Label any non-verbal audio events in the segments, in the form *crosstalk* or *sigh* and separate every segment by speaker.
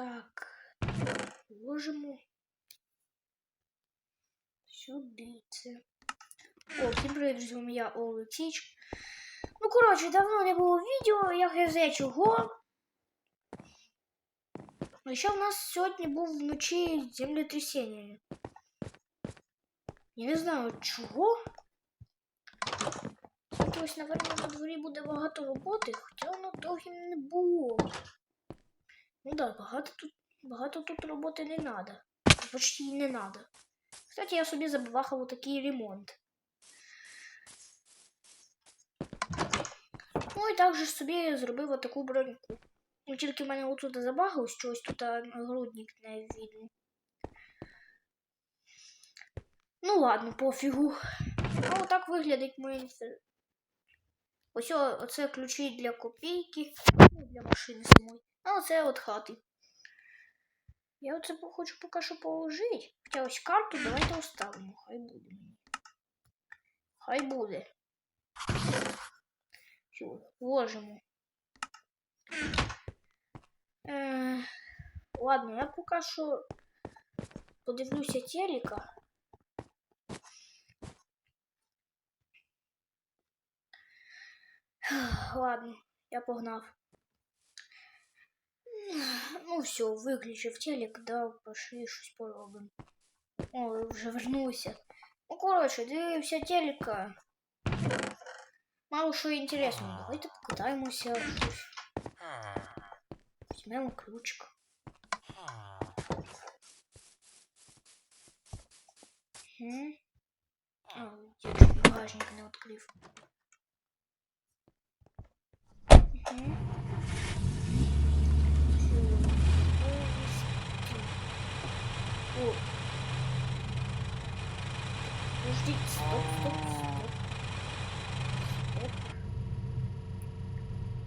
Speaker 1: Так. Ложимо. Сюди це. О, всім привіт, у мене я Олексійч. Ну, коротше, давно не було відео, я хз чого. А ще в нас сьогодні був вночі землетрясіння. Я не знаю чого. Ось, напевно, на дворі буде багато роботи, хоча воно довгим не було. Ну да, багато тут, багато тут роботи не треба. Почти не треба. Кстати, я собі забахав такий ремонт. Ну і також собі зробив отаку броньку. Ну тільки в мене отут забагалось, щось тут грудник не видно. Ну ладно, пофігу. А отак виглядить моє. Ось оце ключі для копійки, ну, для машини самої. А оце от хати. Я оце хочу поки що положити. Хоча ось карту давайте оставимо. Хай буде. Хай буде. Все, ложимо. Е, ладно, я поки що подивлюся телека. Ладно, я погнав. Ну все, виключив телек, да, пошли щось поробимо. О, вже вернувся. Ну, коротше, дивився телека. Мало що інтересного. Давайте покатаємося. щось. Візьмемо ключик. Угу. А, я чуть багажник не відкрив. О. Подождите, стоп, стоп, стоп. Стоп.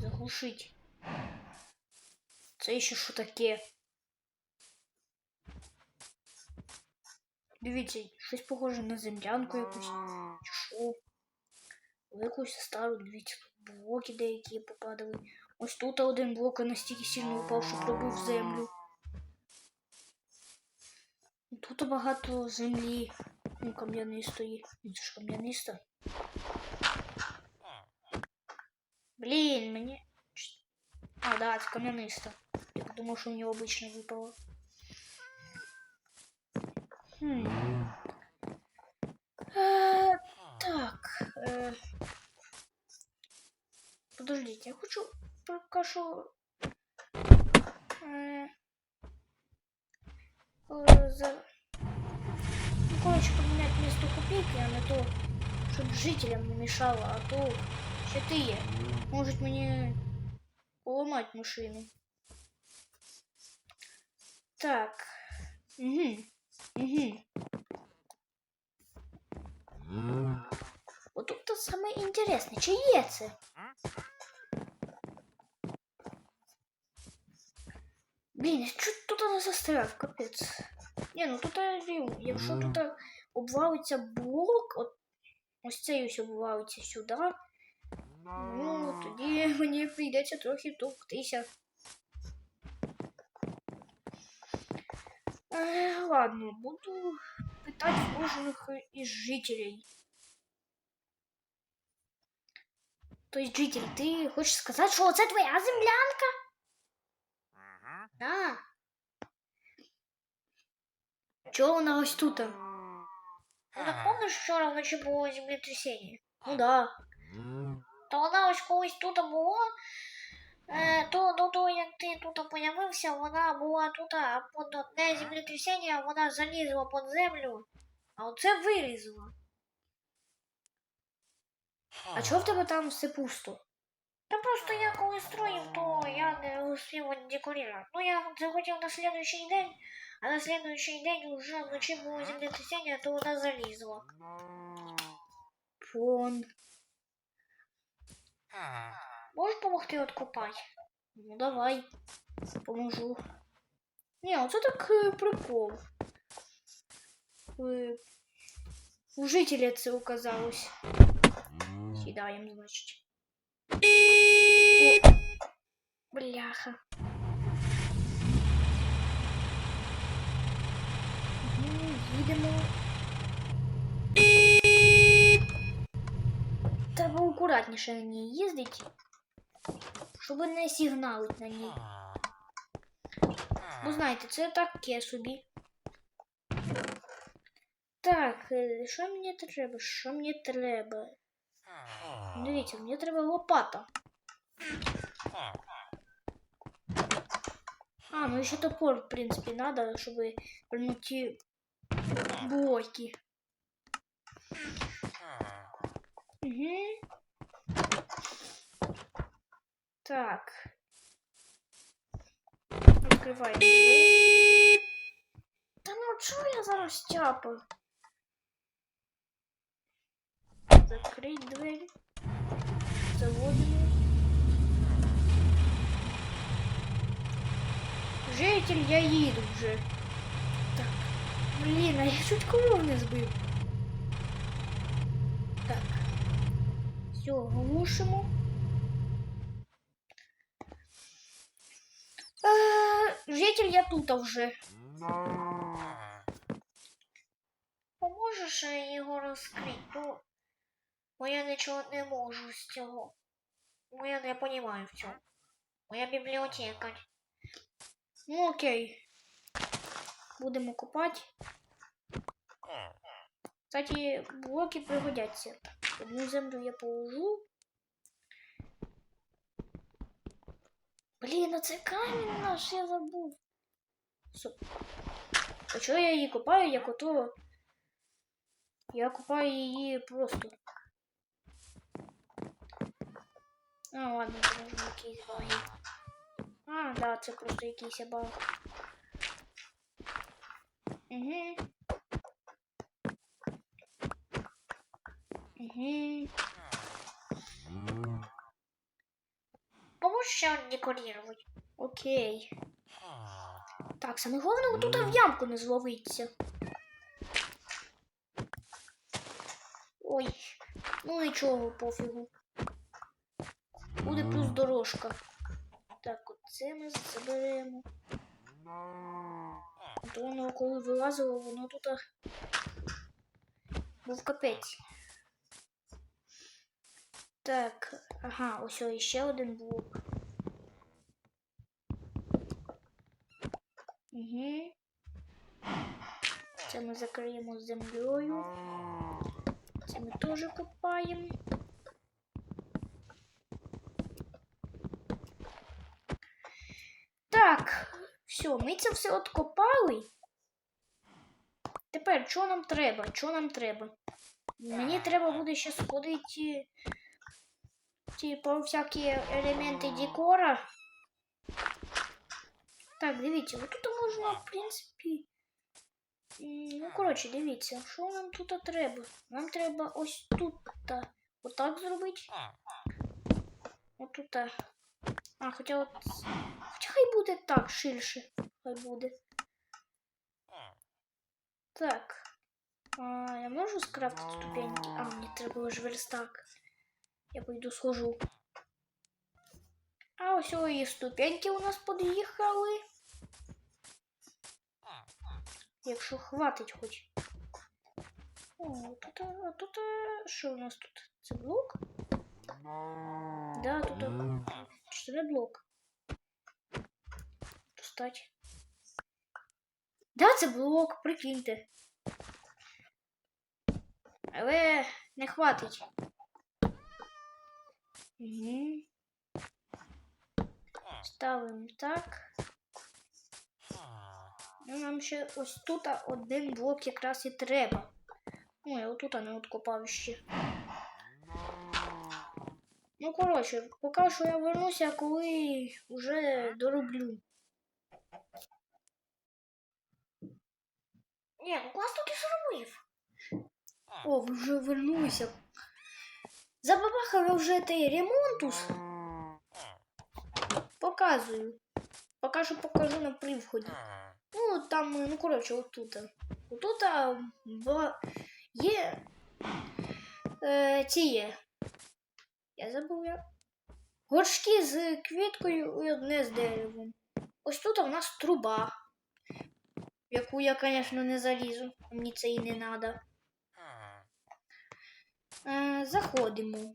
Speaker 1: Заглушить. Це ще що таке? Дивіться, щось похоже на землянку якусь. Чи що? Якусь стару, дивіться, тут блоки деякі попадали. Ось тут один блок настільки сильно упав, що пробив землю. Тут багато землі. Ну, кам'янистої. Ну, Це ж кам'яниста. Блін, мені. А, да, це кам'яниста. Я подумав, що нього обично випало. Хм. Е, так. Е, подождите, я хочу пока що. Е, е, за... Ну, короче, поменять место копейки, а не то, чтобы жителям не мешало, а то щитые. Может мне поломать машину. Так. Угу. Угу. Вот тут саме інтересне, чи є Блін, що тут я застряв, капець. Ні, ну тут я вів, якщо тут обвалиться блок, от ось цей ось обвалиться сюди, ну тоді *laughs* мені прийдеться трохи товктися. Е, ладно, буду питати кожних із жителей. Тобто, житель, ти хочеш сказати, що це твоя землянка? Да. Чого вона ось тут? Ну, так помниш, вчора вночі було землетрясіння? Ну да. То вона ось колись тут була, е, то до того, як ти тут появився, вона була тут, а під одне землетрясіння вона залізла під землю, а оце вилізла. А чого в тебе там все пусто? Та просто я коли строїв, то я не успів декорувати. Ну я захотів на следующий день, а на следующий день вже вночі було землетрясіння, то вона залізла. Фон. Можеш допомогти откопати? Ну давай. Поможу. Ні, оце так е, прикол. Е, У жителя це оказалось. Сідаємо, значить. Бляха. Ми їдемо. Треба акуратніше на ней їздити, щоб не сигналы на ней. Ну, знаєте, це так кесуби. Так, что мне треба? Що мне треба? Дивіться, мені треба лопата. А, ну еще топор, в принципе, надо, чтобы вернуть блоки. Угу. Так. Открываем дверь. Да ну чё я зараз тяпаю? Закрыть дверь. Заводим. Житель, я їду вже. Так. Блін, а я чуть коров не збив. Так. Все, глушимо. Е, житель, я тут вже. Поможеш його розкрити? Ну, бо я нічого не можу з цього. Бо я не розумію в цьому. Моя бібліотека. Ну окей. Будемо копати. Кстати, блоки пригодяться. Одну землю я положу. Блін, а це камінь наш, я забув. Стоп. А чого я її копаю, як ото? Я копаю її просто. А, ладно, це може якийсь баги. А, да, це просто якийсь баг. Угу. Угу. Ще декорировать? Окей. Так, саме головне тут в ямку не зловиться. Ой, ну нічого, пофігу. Буде плюс дорожка. Оце ми заберемо. То воно коли вилазило, воно тут був капець. Так, ага, ось о, ще один блок. Угу. Це ми закриємо землею. Це ми теж копаємо. Так, все, це все откопали. Тепер що нам треба? Що нам треба? Мені треба буде ще сходити, типу, всякі елементи декора. Так, дивіться, отут можна, в принципі. Ну, коротше, дивіться, що нам тут треба? Нам треба ось тут отак зробити. Отут. А, хоча от. Хоча хай буде так ширше. Хай буде. Так. А, я можу скрафтити ступеньки? А, мені треба ж верстак. Я пойду схожу. А ось і ступеньки у нас під'їхали. Якщо хватить хоч. О, тут, а тут а, що у нас тут? Це блок? Да, тут а, чотири блок. Достать. Да, це блок, прикиньте. Але не хватить. Угу. Ставимо так. Ну, нам ще ось тут один блок якраз і треба. Ну, я отут не откопав ще. Ну, коротше, поки що я вернуся, коли вже дороблю. Ні, ну класно ти зробив. О, вже вернулися. Забабахали вже той ремонтус. Показую. Поки що покажу на привході. Ну, там, ну, коротше, отут. Отут а, в... є. Е, ці є. Я забув я. Горшки з квіткою і одне з деревом. Ось тут у нас труба. Яку я, звісно, не залізу. Мені це і не треба. Е, заходимо.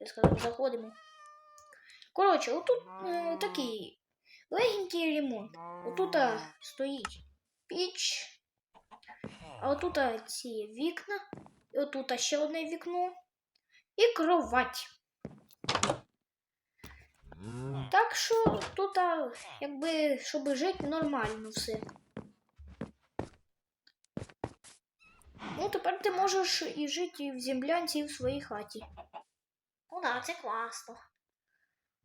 Speaker 1: Я сказав, заходимо. Коротше, отут е, такий легенький ремонт. Отут а, стоїть піч, а отут а, ці вікна, і отут а, ще одне вікно і кровать. Так що тут, а, якби, щоб жити нормально все. Ну, тепер ти можеш і жити і в землянці, і в своїй хаті. Ну да, це класно.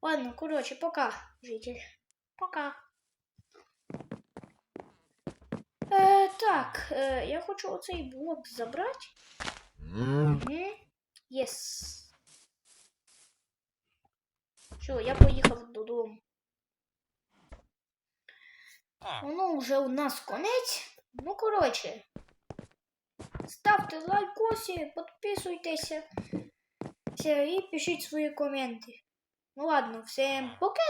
Speaker 1: Ладно, коротше, пока, житель. Пока. Е, так, е, я хочу оцей блок забрати. Угу. Єс. Все, я поїхав додому. Ну, вже у нас конець. Ну, коротше. Ставте лайкосі, підписуйтеся Все, і пишіть свої коменти. Ну ладно, всім пока,